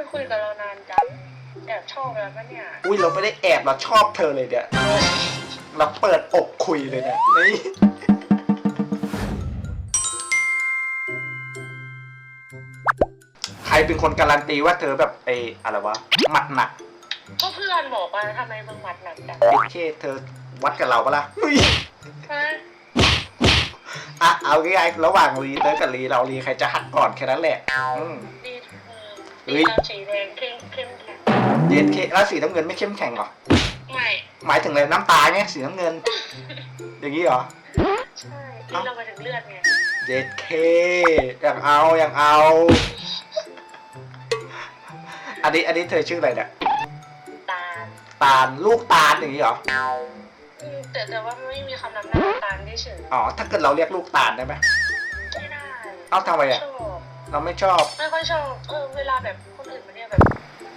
อคุยกับเรานานจังแอบชอบแล้วปะเนี่ยอุ้ยเราไม่ได้แอบเราชอบเธอเลยเนี่ยเราเปิดอกคุยเลยเนี่ยนี่ใครเป็นคนการันตีว่าเธอแบบไอ้อะไรวะหมัดหนักก็เพื่อนบอกว่าทำไมมึงหมัดหนักจังเอเคเธอวัดกับเราปะล่ะอุ้ยฮะอะเอาง่ายๆระหว่างลีเตอร์กับลีเราลีใครจะหักก่อนแค่นั้นแหละอืมดี เธเฮ้อยดีเราสีแดงเข้มเข้มแข็งเย็นเคแล้วสีน้ำเงินไม่เข้มแข็งเหรอ ไม่หมายถึงอะไรน้ำตาไงสีน้ำเงิน อย่างนี้เหรอ ใช่นี่เรามาถึงเลือดไงเย็ดเคอย่างเอาอย่างเอา อันนี้อันนี้เธอชื่ออะไรเนี่ย ตาลตาลลูกตาลอย่างนี้เหรอ อืมแต่แต่ว่าไม่มีคำนำหน้าตาลที่เฉยอ๋อ ถ้าเกิดเราเรียกลูกตาลได้ไหมไม่ได้ เอ้าทำไมอะชอบ เราไม่ชอบ ไม่ค่อยชอบเออเวลาแบบคนอื่นมาเนี่ยแบบ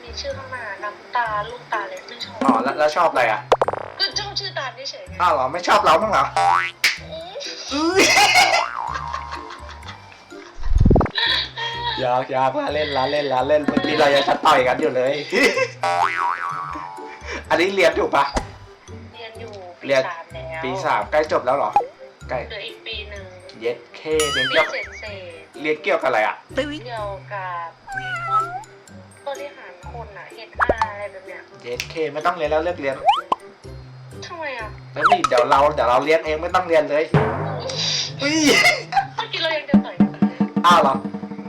มีชื่อข้างหน้าน้ำตาลลูกตาลเลยไม่ชอบอ๋อแล้วแล้วชอบอะไรอะก็ชอบชื่อตาลเฉยๆไงอ้าวเหรอไม่ชอบเราบ้างเหรออืมอื้อยากอยากละเล่นละเล่นละเล่นเมื่อกี้เรายังจะต่อยกันอยู่เลย อันนี้เรียนอยู่ปะเรียนอยู่ปีเรียนสามแล้วปีสามใกล้จบแล้วเหรอใกล้เหลืออีกปีหนึ่งเย็ดเคเรียนปีเกี่ยวเศษ เศษเรียนเกี่ยวกับอะไรอะเกี่ยวกับบริหารคนอะ HR อะไรแบบเนี้ยเย็ดเคไม่ต้องเรียนแล้วเลิกเรียนทำไมอะแล้วนี่เดี๋ยวเราเดี๋ยวเราเรียนเองไม่ต้องเรียนเลยอุ้ยเมื่อกี้เรายังจะต่อยกันเลยอ้าวเหรอ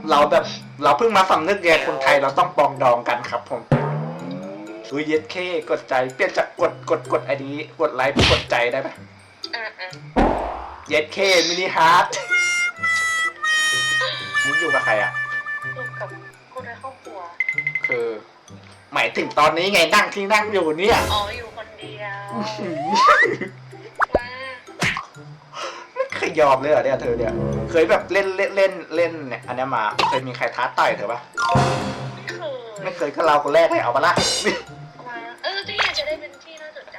เราแบบเราเพิ่งมาสำนึกไงคนไทยเราต้องปรองดองกันครับผมอุ้ยเย็ดเคกดใจเปลี่ยนจากกดกดกดไอ้นี้กดไลค์เป็นกดใจได้ไหมอะอะเย็ดเคมินิฮาร์ดมึง อยู่กับใครอะ อยู่กับคนในครอบครัว คือ หมายถึงตอนนี้ไงนั่งที่นั่งอยู่เนี่ยอ๋อ อยู่คนเดียวมาไม่เคยยอมเลยเหรอเนี่ยเธอเนี่ย เคยแบบเล่นเล่นเล่นเล่นเนี่ยอันเนี้ยมา เคยมีใครท้าต่อยเธอปะไม่เคย ไม่เคยก็เราคนแรกเลยเอาปะล่ะมาเออที่อยากจะได้เป็นที่น่าจดจ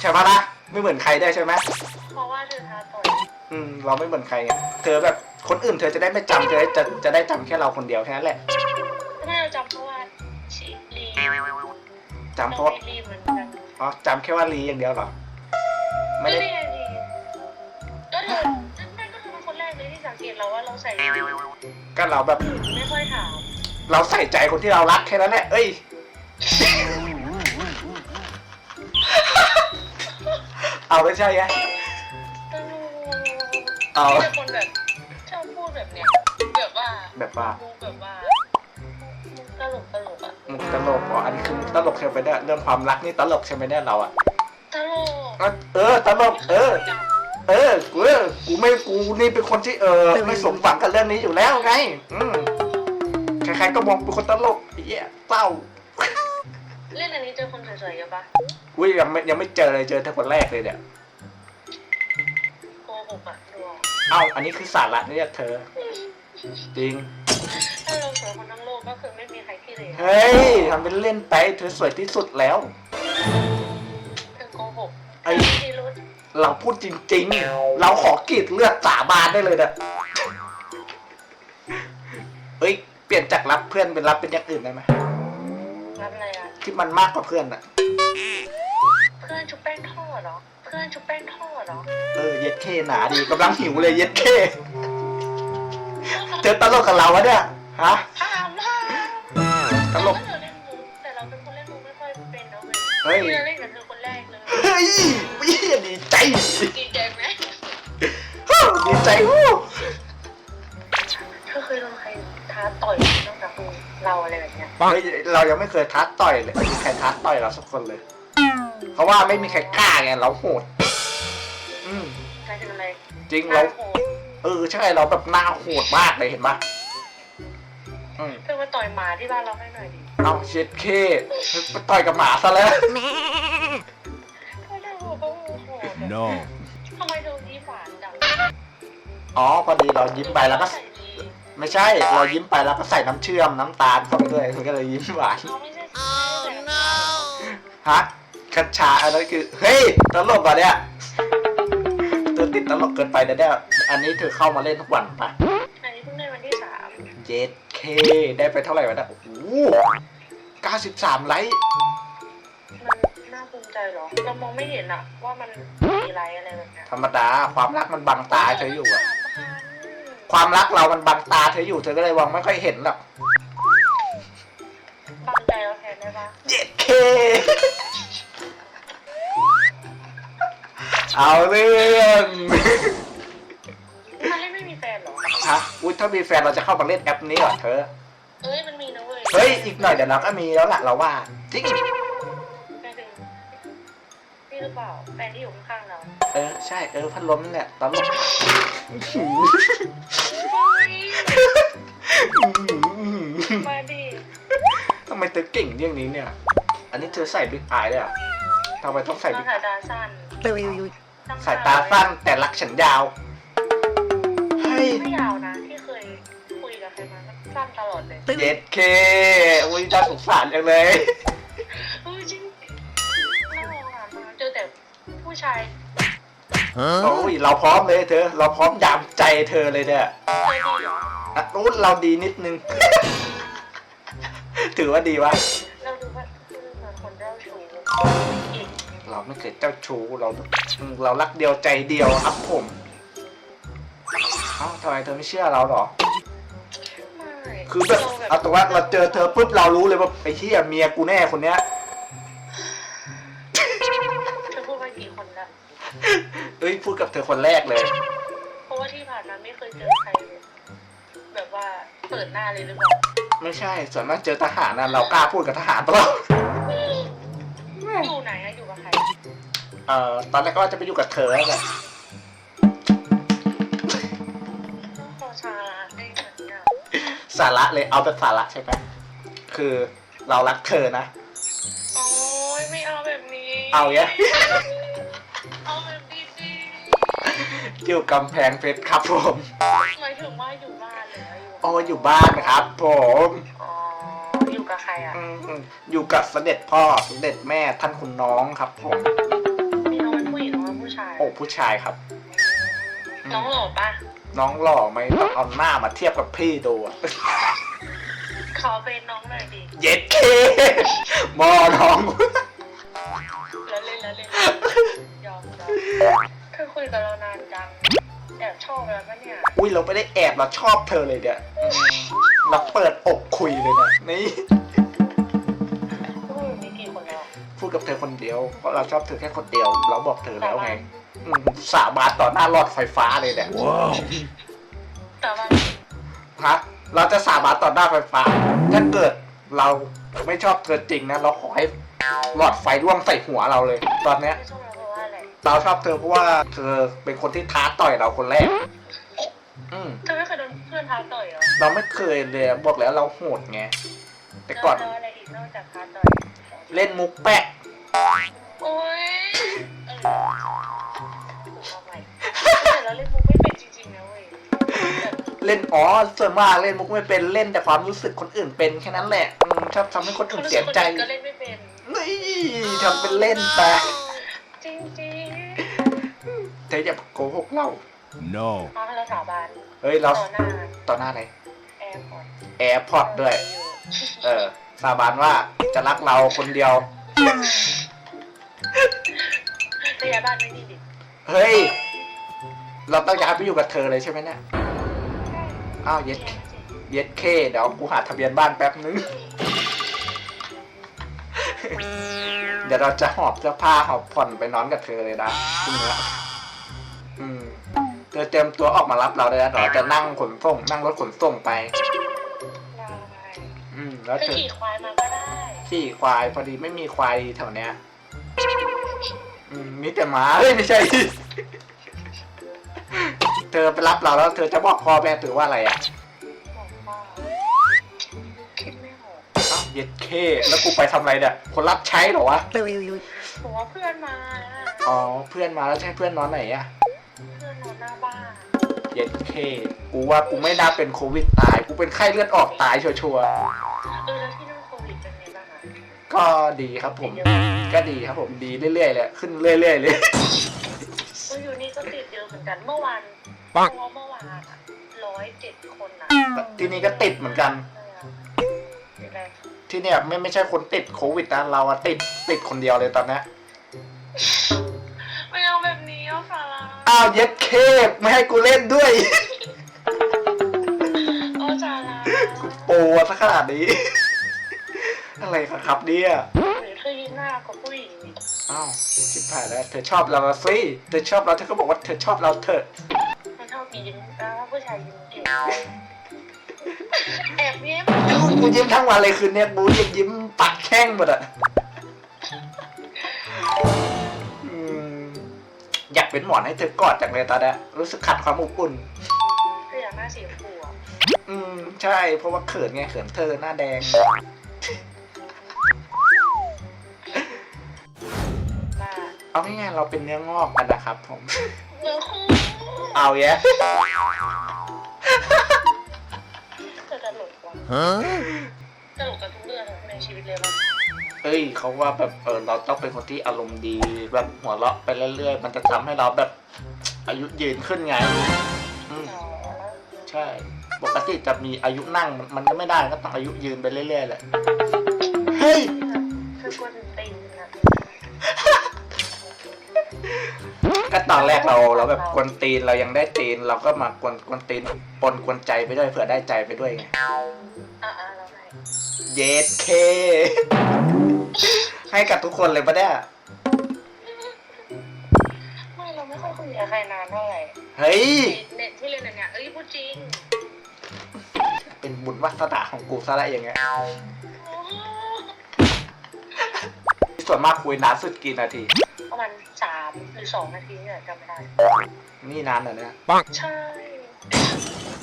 ใช่ปะล่ะไม่เหมือนใครได้ใช่ไหมำเพราะว่าเธอท้าต่อย อืม เราไม่เหมือนใครไงเธอแบบ คนอื่นเธอจะได้ไม่จำเธอจะจะได้จำแค่เราคนเดียวแค่นั้นแหละไม่เราจำเพราะว่าชิลีจำเพราะไม่รีบเหมือนกันอ๋อจำแค่ว่าลีอย่างเดียวเหรอ ไม่ก็ได้นี่ไงดีก็เธอนั่นก็คือเป็นคนแรกเลยที่สังเกตเราว่าเราใส่ดีก็เราแบบไม่ค่อยถามเราใส่ใจคนที่เรารักแค่นั้นแหละเอ้ยเอาไม่ใช่ไงตลกเอามีแต่คนแบบ ว่าแบบว่ามุกแบบว่ามุกตลกตลกอะมุกตลกอ๋ออันนี้คือมุกตลกใช่ไหมเนี่ยเรื่องความรักนี่ตลกใช่ไหมเนี่ยเราอะตลกเออตลกเออ เออกูเออกูไม่กูนี่เป็นคนที่เออไม่สมหวังกับเรื่องนี้อยู่แล้วไงอืมใครๆก็มองเป็นคนตลกไอ้เหี้ยเศร้าเล่นอันนี้เจอคนสวยๆเยอะปะอุ้ยยังไม่ยังไม่เจอเลยเจอแต่คนแรกเลยเนี่ยโกหกอะดวงเอ้าอันนี้คือสาระเนี่ยเธอ จริง ถ้าเราสวยคนทั้งโลกก็คือไม่มีใครที่เหลือเฮ้ยทำเป็นเล่นไปเธอสวยที่สุดแล้ว เธอโกหกไอ้เธอที่รู้เราพูดจริงๆ เราขอกรีดเลือดสาบานได้เลยนะเฮ้ย เปลี่ยนจากรับเพื่อนเป็นรับเป็นอย่างอื่นได้ไหมรับอะไรอะที่มันมากกว่าเพื่อนอะเพื่อนชุบแป้งทอดเหรอ เพื่อนชุบแป้งทอดเหรอเออเย็ดเคหนาดีกำลังหิวเลยเย็ดเคเธอตลกกับเราวะเนี่ย ฮะห้ามห้ามตลกเธอเล่นมุกแต่เราเป็นคนเล่นมุกไม่ค่อยเป็นนะเว้ยเฮ้ยที่เราเล่นกับเธอคนแรกเลยเฮ้ยวิ่งดีใจดีใจไหมดีใจวู้เธอเคยโดนใครท้าต่อยนอกจากเราอะไรแบบเนี้ยเฮ้ยเรายังไม่เคยท้าต่อยเลยไม่มีใครท้าต่อยเราสักคนเลย เพราะว่าไม่มีใครกล้าไงเราโหด อืมใครเป็นอะไรจริงหน้าเราโหดเออใช่เราแบบหน้าโหดมากเลยเห็นปะ อืม เธอมาต่อยหมาที่บ้านเราให้หน่อยดิเอาเช็ดเคไปต่อยกับหมาซะแล้ว ก็ได้โหดก็โหดอะ No. ทำไมเธอยิ้มหวานจังอ๋อ พอดีเรายิ้มไปแล้วก็ ใส่ดีไม่ใช่ เรายิ้มไปแล้วก็ใส่น้ำเชื่อมน้ำตาลเข้าไปด้วยมันก็เลยยิ้มหวานเขาไม่ใช่ใส่น้ฮะคัชชาอันนั้นคือ เฮ้ย ตลกก่อนเนี่ยเธอติดตลกเกินไปนะเนี่ย อันนี้เธอเข้ามาเล่นทุกวันปะำอันนี้เพิ่งได้วันที่สามเจ็ด เคเคได้ไปเท่าไหร่วะเนะโอ้โห93 ไลค์มันน่าภูมิใจเหรอเรามองไม่เห็นอะว่ามันมีไรอะไรแบบเนี้ยธรรมดา ความรักมันบังตาเธออยู่อะความรักเรามันบังตาเธออยู่เธอก็เลยมองไม่ค่อยเห็นหรอกบังใจเราแทนได้ปะเจ็ดเค เอาเรื่อง นเหรอฮะอุ้ยถ้ามีแฟนเราจะเข้ามาเล่นแอปนี้เหรอเธอ เอ้ยมันมีนะเว้ยเฮ้ยอีกหน่อยเดี๋ยวเราก็มีแล้วล่ะเราว่าจริงแฟนถึงนี่หรือเปล่าแฟนที่อยู่ข้างๆเราเออใช่เออพัดลมนั่นแหละตลกมาดิทำไมเธอเก่งเรื่องนี้เนี่ย อันนี้เธอใส่บิ๊กอายเลยเหรอะทำไมต้องใส่มาบิ๊กสายตาสั้นสายตาสั้นแต่รักฉันยาวเฮ้ย ไม่ยาว สั้นตลอดเลยเย็ดเคอุ้ยน่าสงสารจังเลย เออจริงน่าสงสารมากเจอแต่ผู้ชายโอ้ยเราพร้อมเลยเธอ เราพร้อมยามใจเธอเลยเนี่ยเคยดีเหรออะนู้นเราดีนิดนึง ถือว่าดีวะ เราดูว่าคือเหมือนคนเจ้าชู้อีกเราไม่เคยเจ้าชู้เราอืมเรารักเดียวใจเดียวครับผม เอ้าทำไมเธอไม่เชื่อเราหรอไม่ คือแบบเราเอาตัวว่าเราเจอเธอปุ๊บเรารู้เลยว่าไอ้ที่เมียกูแน่คนเนี้ยเธอพูดไปกี่คนแล้วเอ้ยพูดกับเธอคนแรกเลย เพราะว่าที่ผ่านมาไม่เคยเจอใครเลยแบบว่าเปิดหน้าเลยหรือเปล่าไม่ใช่ส่วนมากเจอทหารนะเรากล้าพูดกับทหารตลอดอยู่ไหนอะอยู่กับใคร เอ่อตอนแรกก็ว่าจะไปอยู่กับเธอแล้วแหละ สาระเลยเอาเป็นสาระใช่ไหมคือเรารักเธอนะ โอ้ยไม่เอาแบบนี้เอาแยะเอาแบบดีอยู่กำแพงเพชรครับผมๆหมายถึงว่าอยู่บ้านหรือว่าอยู่โอ้อยู่บ้านครับ ผมอ๋ออยู่กับใครอะอืมอยู่กับเสด็จพ่อเสด็จแม่ท่านคุณน้องครับ ผม มีน้องเป็นผู้หญิงน้องเป็นผู้ชาย โอ้ผู้ชายครับ น้องหล่อปะน้องหล่อไหมต้องเอาหน้ามาเทียบกับพี่ดูอะ ขอเป็นน้องหน่อยดิเย็ดเคมอน้อง แล้วเล่นแล้วเล่นยอมยอมเธอคุยกับเรานานจังแอบชอบแล้วปะเนี่ยอุ้ยเราไม่ได้แอบเราชอบเธอเลยเนี่ยอืมเราเปิดอกคุยเลยเนี่ยนี่ พูดกับเธอคนเดียวเพราะเราชอบเธอแค่คนเดียว เราบอกเธอแล้วไงอืมสาบานต่อหน้าหลอดไฟฟ้าเลยเนี่ยแต่ว่าฮะเราจะสาบานต่อหน้าไฟฟ้า ถ้าเกิดเราไม่ชอบเธอจริงนะ เราขอให้หลอดไฟร่วงใส่หัวเราเลย ตอนเนี้ย ไม่ชอบเราเพราะว่าอะไรเราชอบเธอเพราะว่าเธอเป็นคนที่ท้าต่อยเราคนแรก อืม เธอไม่เคยโดนเพื่อนท้าต่อยเหรอเราไม่เคยเลยบอกแล้วเราโหดไง แต่ก่อนแล้วอะไรอีกนอกจากท้าต่อย เล่นมุกแปะโอ้ยเออเอาไปแต่เราเล่นมุกไม่เป็นจริงๆนะเว้ยเล่นอ๋อส่วนมากเล่นมุกไม่เป็นเล่นแต่ความรู้สึกคนอื่นเป็นแค่นั้นแหละอืมชอบทำให้คนอื่นเสียใจ ก็เล่นไม่เป็น นี่ทำเป็นเล่นไปจริงจริงเธออย่าโกหกเรา No. ๆเอาให้เราสาบานเฮ้ยเราต่อหน้าต่อหน้าอะไรแอร์พอร์ตแอร์พอร์ตด้วย เออ สาบานว่าจะรักเราคนเดียวระยะบ้านไม่ดีดิเฮ้ย เราต้องย้ายไปอยู่กับเธอเลยใช่ไหมเนี่ย อ้าวเย็ด เย็ดเค เดี๋ยวกูหาทะเบียนบ้านแป๊บนึง เดี๋ยวเราจะหอบเสื้อผ้าหอบผ่อนไปนอนกับเธอเลยนะพรุ่งนี้อืม เธอเตรียมตัวออกมารับเราเลยนะเดี๋ยวเราจะนั่งขนส่ง นั่งรถขนส่งไปได้อืม แล้วเธอเธอขี่ควายมาก็ได้ขี่ควายพอดีไม่มีควายแถวเนี้ยอืมมีแต่หมาเฮ้ยไม่ใช่ เธอไปรับเราแล้ว เธอจะบอกพ่อแม่ถือว่าอะไรอะบอกว่าคิดไม่ออกอ้าวเย็ดเคแล้วกูไปทำอะไรเนี่ยคนรับใช้เหรอวะ บอกว่าเพื่อนมา อ๋อ เพื่อนมาแล้วใช่เพื่อนนอนไหนอะ เพื่อนนอนหน้าบ้าน เย็ดเคกูว่ากูไม่น่าเป็นโควิดตาย กูเป็นไข้เลือดออกตายชัวร์เออแล้วที่นู่นโควิดเป็นไงบ้างอะๆก็ดีครับผม ก็ดีครับผมดีเรื่อยๆเลยขึ้นเรื่อยๆเลย เอออยู่นี่ก็ติดเยอะเหมือนกันเมื่อวานปังเพราะว่าเมื่อวานอะร้อยเจ็ดคนอะที่นี่ก็ติดเหมือนกัน เอที่เนี่ยไม่ไม่ใช่คนติดโควิดนะเราอะติดติดคนเดียวเลยตอนเนี้ยไม่เอาแบบนี้อะฟาร่า อ้าวเย็ดเคบไม่ให้กูเล่นด้วย โอ้จาร่าโปรซะขนาดนี้ อะไรกันครับเนี่ย หรือเธอยืนหน้ากับผู้หญิงนี่อ้าวชิบหายแล้วเธอชอบเราละสิเธอชอบเราเธอก็บอกว่าเธอชอบเราเถอะมันชอบยิ้มแล้วผู้ชายยิ้มเก่งแอบยิ้มกูยิ้มทั้งวันเลยคืนเนี้ยกูยิ้มยิ้มปัดแข้งหมดอะอืม อยากเป็นหมอนให้เธอกอดจังเลยตอนเนี้ยรู้สึกขัดความอบอุ่น คืออยากหน้าสีชมพูอะอืม ใช่ เพราะว่าเขินไงเขินเธอหน้าแดง มาเอาง่ายๆเราเป็นเนื้องอกกันนะครับผม เนื้อคู่เอาแยะเธอตลกว่ะตลกกันทุกเรื่องในชีวิตเลยมั้ง เอ้ยเขาว่าแบบเออเราต้องเป็นคนที่อารมณ์ดี แบบหัวเราะไปเรื่อยๆ มันจะทำให้เราแบบอายุยืนขึ้นไงอืมอ๋อใช่ ปกติจะมีอายุนั่งมันมันก็ไม่ได้ก็ต้องอายุยืนไปเรื่อยๆแหละเฮ้ยเธอกวนตีนนะก็ตอนแรกเราเราแบบกวนตีนเรายังได้ตีน เราก็มากวนกวนตีนปนกวนใจไปด้วยเผื่อได้ใจไปด้วยไงอ่าอ่าเราไหนเยสเค ให้กับทุกคนเลยปะเนี่ยไม่เราไม่ค่อยคุยกับใครนานเท่าไหร่เฮ้ย เน็ตที่เรียนเนี่ยเอ้ยพูดจริงเป็นบุญวัสนาของกูซะละอย่างเงี้ยส่วนมากคุยนานสุดกี่นาที ประมาณสามหรือสองนาทีเนี่ยจำไม่ได้ นี่นานเหรอเนี่ยใช่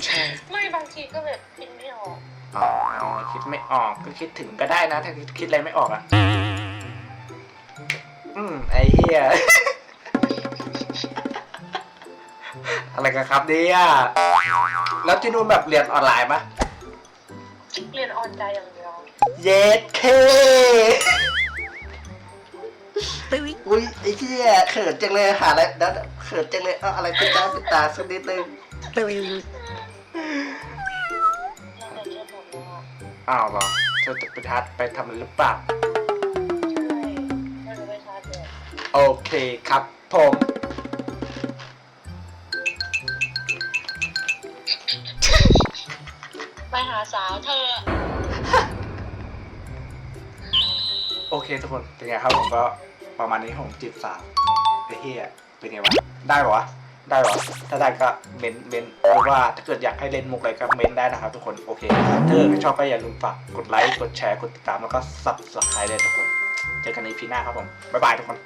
ใช่ ไม่บางทีก็แบบคิดไม่ออก อ๋อ คิดไม่ออกก็คิดถึงก็ได้นะ ถ้าคิดอะไรไม่ออกอะ อืมไอ้เหี้ย อะไรกันครับเนี่ยแล้วที่นู่นแบบเรียนออนไลน์ปะเรียนออนไลน์อย่างเดียวเยสเคอุ้ยไอ้เหี้ยเขินจังเลยหาอะไรเดี๋ยวเขินจังเลยเอาอะไรปิดตาปิดตาสักนิดนึงเราเรียนเรียนหมดแล้วอะอ้าวเหรอเธอจะไปทัดไปทำอะไรหรือเปล่า โอเคครับผมไปหาสาวเธอ โอเคทุกคนเป็นไงครับผมก็ประมาณนี้ผมจีบสาวไอ้เหี้ยเป็นไงวะได้ปะวะได้ปะถ้าได้ก็เมนเมนหรือว่าถ้าเกิดอยากให้เล่นมุกอะไรก็เมนได้นะครับทุกคนโอเคถ้าเกิดชอบก็อย่าลืมฝากกดไลค์กดแชร์กดติดตามแล้วก็ซับสไครต์เลยทุกคน เจอกันในพีหน้าครับผมบ๊ายบายทุกคน